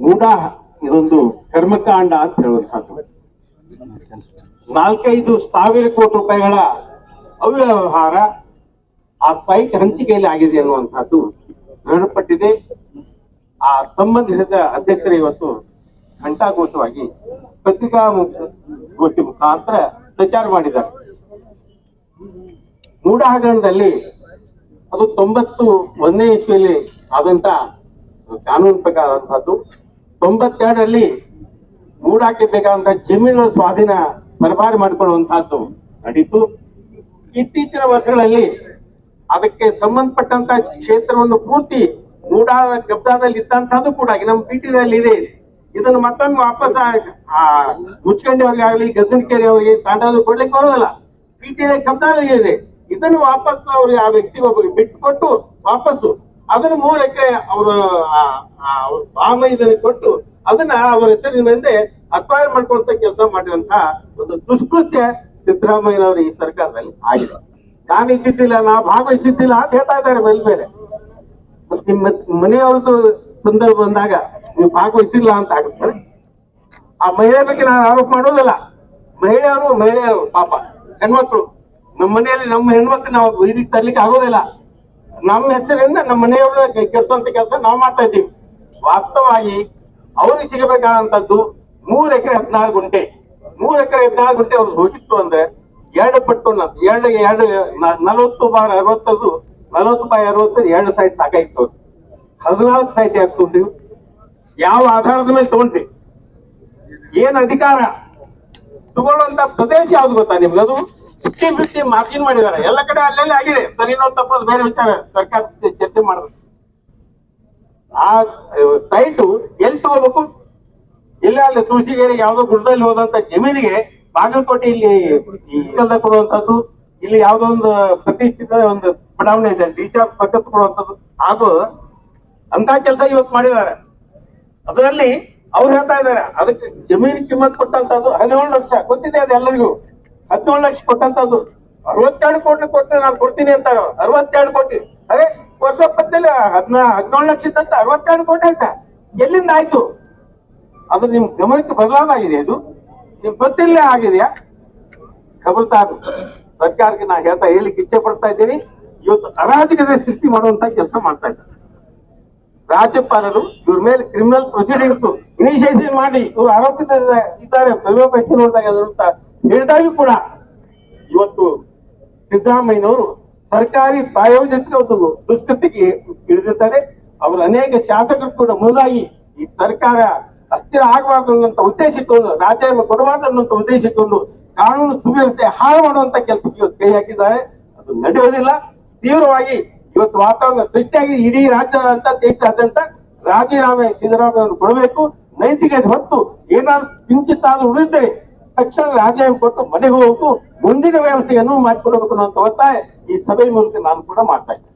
ಮೂಢ ಇದೊಂದು ಕರ್ಮಕಾಂಡ ಅಂತ ಹೇಳುವಂತಹದ್ದು ನಾಲ್ಕೈದು ಸಾವಿರ ಕೋಟಿ ರೂಪಾಯಿಗಳ ಅವ್ಯವಹಾರ ಆ ಸೈಟ್ ಹಂಚಿಕೆಯಲ್ಲಿ ಆಗಿದೆ ಅನ್ನುವಂಥದ್ದು ದೃಢಪಟ್ಟಿದೆ. ಆ ಸಂಬಂಧಿಸಿದ ಅಧ್ಯಕ್ಷರು ಇವತ್ತು ಘಂಟಾಘೋಷವಾಗಿ ಪತ್ರಿಕಾ ಮು- ಗೋಷ್ಠಿ ಮುಖಾಂತರ ಪ್ರಚಾರ ಮಾಡಿದ್ದಾರೆ. ಮೂಡ ಹಗರಣದಲ್ಲಿ ಅದು ತೊಂಬತ್ತು ಒಂದನೇ ಇಸ್ವಿಯಲ್ಲಿ ಆದಂತ ಕಾನೂನು ಪ್ರಕಾರ ಅಂತದ್ದು ತೊಂಬತ್ತೆರಡರಲ್ಲಿ ಮೂಡಾಕೆ ಬೇಕಾದಂತಹ ಜಮೀನುಗಳ ಸ್ವಾಧೀನ ಬರಬಾರಿ ಮಾಡಿಕೊಳ್ಳುವಂತಹದ್ದು ನಡೀತು. ಇತ್ತೀಚಿನ ವರ್ಷಗಳಲ್ಲಿ ಅದಕ್ಕೆ ಸಂಬಂಧಪಟ್ಟಂತ ಕ್ಷೇತ್ರವನ್ನು ಪೂರ್ತಿ ಮೂಡಾದ ಗಬ್ದಾದಲ್ಲಿ ಇದ್ದಂತಹದ್ದು ಕೂಡ ನಮ್ಮ ಪೀಠದಲ್ಲಿ ಇದೆ. ಇದನ್ನು ಮತ್ತೊಮ್ಮೆ ವಾಪಸ್ ಮುಚ್ಕಂಡಿ ಅವ್ರಿಗೆ ಆಗಲಿ ಗದ್ದನಕೆರೆ ಅವರಿಗೆ ತಾಂಡಾದ್ರು ಕೊಡ್ಲಿಕ್ಕೆ ಬರೋದಿಲ್ಲ. ಪಿಟಿಐ ಕಬ್ಜಾದಲ್ಲಿ ಇದೆ ಇದನ್ನು ವಾಪಸ್ ಅವ್ರಿಗೆ ಆ ವ್ಯಕ್ತಿ ಒಬ್ಬರಿಗೆ ಬಿಟ್ಟುಕೊಟ್ಟು ವಾಪಸ್ಸು ಅದನ್ನ ಮೂಲಕ ಅವರು ಬಾಮ ಇದನ್ನು ಕೊಟ್ಟು ಅದನ್ನ ಅವರ ಹೆಸರಿನ ಮೇಲೆ ಅಕ್ವೈರ್ ಮಾಡ್ಕೊಂತ ಕೆಲಸ ಮಾಡಿದಂತ ಒಂದು ದುಷ್ಕೃತ್ಯ ಸಿದ್ದರಾಮಯ್ಯನವರು ಈ ಸರ್ಕಾರದಲ್ಲಿ ಆಗಿದೆ. ನಾನು ಇದ್ದಿದ್ದಿಲ್ಲ, ನಾ ಭಾಗವಹಿಸಿದ್ದಿಲ್ಲ ಅಂತ ಹೇಳ್ತಾ ಇದ್ದಾರೆ ಮೇಲೆ ಬೇರೆ ನಿಮ್ಮ ಮನೆಯವ್ರದ್ದು ಸಂದರ್ಭ ಬಂದಾಗ ನೀವು ಭಾಗವಹಿಸಿಲ್ಲ ಅಂತ ಆಗುತ್ತೆ. ಆ ಮಹಿಳೆ ಬಗ್ಗೆ ನಾನು ಆರೋಪ ಮಾಡೋದಲ್ಲ ಮಹಿಳೆಯರು ಮಹಿಳೆಯರು ಪಾಪ. ಹೆಣ್ಮಕ್ಳು. ನಮ್ಮ ಮನೆಯಲ್ಲಿ ನಮ್ಮ ಹೆಣ್ಮಕ್ಳು ನಾವು ಇದಕ್ಕೆ ತರ್ಲಿಕ್ಕೆ ಆಗೋದಿಲ್ಲ. ನಮ್ಮ ಹೆಸರಿಂದ ನಮ್ಮ ಮನೆಯವ್ರ ಗೆದ್ದಂತ ಕೆಲಸ ನಾವು ಮಾಡ್ತಾ ಇದ್ದೀವಿ. ವಾಸ್ತವವಾಗಿ ಅವ್ರಿಗೆ ಸಿಗಬೇಕಾದಂತದ್ದು ಮೂರ್ ಎಕರೆ ಹದಿನಾರು ಗುಂಟೆ. ಮೂರ್ ಎಕರೆ ಹದಿನಾರು ಗುಂಟೆ ಅವ್ರು ಹೋಗಿತ್ತು ಅಂದ್ರೆ ಎರಡು ಪಟ್ಟು ಎರಡು ಎರಡು ನಲವತ್ತು ಬಾರ್ ಅರವತ್ತದು, ನಲವತ್ತು ಬಾಯ್ ಅರವತ್ತು ಎರಡು ಸೈಟ್ ಸಾಕಾಯ್ತು. ಹದಿನಾಲ್ಕು ಸೈಟ್ ಯಾಕೆ ತಗೊಂಡ್ರಿ? ಯಾವ ಆಧಾರದ ಮೇಲೆ ತಗೊಂಡ್ರಿ? ಏನ್ ಅಧಿಕಾರ? ತಗೊಳ್ಳುವಂತ ಪ್ರದೇಶ ಯಾವ್ದು ಗೊತ್ತಾ ನಿಮ್ಗದು ಫಿಫ್ಟಿ ಫಿಫ್ಟಿ ಮಾರ್ಜಿನ್ ಮಾಡಿದ್ದಾರೆ. ಎಲ್ಲ ಕಡೆ ಅಲ್ಲೆಲ್ಲ ಆಗಿದೆ. ಸರಿನೋ ತಪ್ಪೋದು ಬೇರೆ ವಿಚಾರ. ಸರ್ಕಾರ ಚರ್ಚೆ ಮಾಡಿದ್ರು ಆ ಸೈಟು ಎಲ್ಲಿ ತಗೋಬೇಕು? ಇಲ್ಲ ಅಲ್ಲಿ, ತುಳಸಿಗೇರಿ ಯಾವ್ದೋ ಗುಡ್ಡದಲ್ಲಿ ಹೋದಂತ ಜಮೀನಿಗೆ ಬಾಗಲಕೋಟೆ ಇಲ್ಲಿ ಈಗಲ್ದ ಕೊಡುವಂತದ್ದು ಇಲ್ಲಿ ಯಾವ್ದೋ ಒಂದು ಪ್ರತಿಷ್ಠಿತ ಒಂದು ಬಡಾವಣೆ ಇದೆ. ಡಿಚಾರ್ಜ್ ಪಕ್ಕದ ಕೊಡುವಂತದ್ದು ಅದು ಅಂತ ಕೆಲಸ ಇವತ್ತು ಮಾಡಿದ್ದಾರೆ. ಅದರಲ್ಲಿ ಅವ್ರು ಹೇಳ್ತಾ ಇದ್ದಾರೆ. ಅದಕ್ಕೆ ಜಮೀನು ಕಿಮ್ಮತ್ ಕೊಟ್ಟಂತದ್ದು ಹದಿನೇಳು ಲಕ್ಷ. ಗೊತ್ತಿದೆ ಅದು ಎಲ್ಲರಿಗೂ ಹದಿನೇಳು ಲಕ್ಷ ಕೊಟ್ಟಂತದ್ದು. ಅರವತ್ತೆರಡು ಕೋಟಿ ಕೊಟ್ಟರೆ ನಾನು ಕೊಡ್ತೀನಿ ಅಂತ. ಅರವತ್ತೆರಡು ಕೋಟಿ. ಅದೇ ವರ್ಷ ಪತ್ತಲ್ಲಿ ಹದಿನಾ, ಹದಿನೇಳು ಲಕ್ಷ ಇದ್ದಂತ ಅರವತ್ತೆರಡು ಕೋಟಿ ಅಂತ ಎಲ್ಲಿಂದ ಆಯ್ತು? ಅದು ನಿಮ್ ಗಮನಕ್ಕೆ ಬದಲಾವಣೆ ಅದು. ನಿಮ್ ಗೊತ್ತಿಲ್ಲೇ ಆಗಿದೆಯಾ? ಕಬಲ್ತಾ ಸರ್ಕಾರಕ್ಕೆ ನಾ ಹೇಳ್ತಾ ಹೇಳಿಕ್ಕೆ ಇಚ್ಛೆ ಪಡ್ತಾ ಇದ್ದೀನಿ. ಇವತ್ತು ಅರಾಜಕತೆ ಸೃಷ್ಟಿ ಮಾಡುವಂತ ಕೆಲಸ ಮಾಡ್ತಾ ಇದ್ದಾರೆ. ರಾಜ್ಯಪಾಲರು ಇವ್ರ ಮೇಲೆ ಕ್ರಿಮಿನಲ್ ಪ್ರೊಸೀಡಿಂಗ್ಸ್ ಇನಿಷಿಯೇಟಿವ್ ಮಾಡಿ ಇವರು ಆರೋಪಿತ ಇದ್ದಾರೆ. ಪ್ರಯೋಗ ನೋಡಿದಾಗ ಹೇಳಿದಾಗೂ ಕೂಡ ಇವತ್ತು ಸಿದ್ದರಾಮಯ್ಯನವರು ಸರ್ಕಾರಿ ಪ್ರಾಯೋಜಿತ ಒಂದು ದುಷ್ಕೃತಿಗೆ ಇಳಿದಿದ್ದಾರೆ. ಅವರು ಅನೇಕ ಶಾಸಕರು ಕೂಡ ಮುಂದಾಗಿ ಈ ಸರ್ಕಾರ ಅಸ್ಥಿರ ಆಗಬಾರ್ದು ಅನ್ನುವಂಥ ಉದ್ದೇಶ ಇಟ್ಟುಕೊಂಡು ರಾಜ್ಯ ಕೊಡಬಾರ್ದು ಅನ್ನುವಂಥ ಉದ್ದೇಶ ಇಟ್ಟುಕೊಂಡು ಕಾನೂನು ಸುವ್ಯವಸ್ಥೆ ಹಾಳು ಮಾಡುವಂತ ಕೆಲಸಕ್ಕೆ ಇವತ್ತು ಕೈ ಹಾಕಿದ್ದಾರೆ. ಅದು ನಡೆಯೋದಿಲ್ಲ ತೀವ್ರವಾಗಿ ಇವತ್ತು ವಾತಾವರಣ ಸೃಷ್ಟಿಯಾಗಿ ಇಡೀ ರಾಜ್ಯದಂತ ದೇಶಾದ್ಯಂತ ರಾಜೀನಾಮೆ ಸಿದ್ದರಾಮಯ್ಯ ಅವರು ಕೊಡಬೇಕು. ನೈತಿಕತೆ ಹೊತ್ತು ಏನಾದ್ರು ಕಿಂಚಿತ್ತಾದ್ರೂ ಉಳಿದ್ರೆ ತಕ್ಷಣ ರಾಜೀನಾಮೆ ಕೊಟ್ಟು ಮನೆಗೆ ಹೋಗ್ಬೇಕು ಮುಂದಿನ ವ್ಯವಸ್ಥೆಯನ್ನು ಮಾಡಿಕೊಡಬೇಕು ಅನ್ನೋ ಒತ್ತಾಯ ಈ ಸಭೆ ಮೂಲಕ ನಾನು ಕೂಡ ಮಾಡ್ತಾ ಇದ್ದೇನೆ.